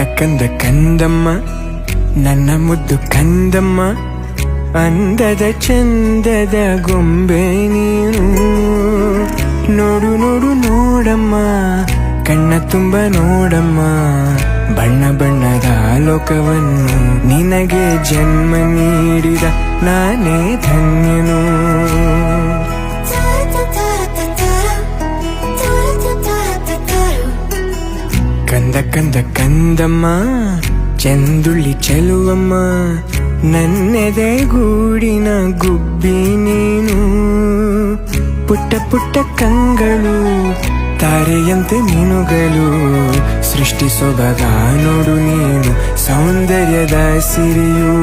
ಕಂದ ಕಂದ ಕಂದಮ್ಮ, ನನ್ನ ಮುದ್ದು ಕಂದಮ್ಮ, ಅಂದದ ಚಂದದ ಗೊಂಬೆ ನೀನು. ನೋಡು ನೋಡು, ನೋಡಮ್ಮ, ಕಣ್ಣ ತುಂಬ ನೋಡಮ್ಮ, ಬಣ್ಣ ಬಣ್ಣದ ಲೋಕವನ್ನು ನಿನಗೆ ಜನ್ಮ ನೀಡಿದ ನಾನೇ ಧನ್ಯನು. ಕಂದ ಕಂದ ಕಂದಮ್ಮ, ಚಂದುಳ್ಳಿ ಚೆಲುವಮ್ಮ, ನನ್ನೆದೆ ಗೂಡಿನ ಗುಬ್ಬಿ ನೀನು. ಪುಟ್ಟ ಪುಟ್ಟ ಕಂಗಳು, ತಾರೆಯಂತೆ ಮೀನುಗಳು ಸೃಷ್ಟಿ ಸೊಬಗ ನೋಡು ನೀನು, ಸೌಂದರ್ಯದ ಸಿರಿಯು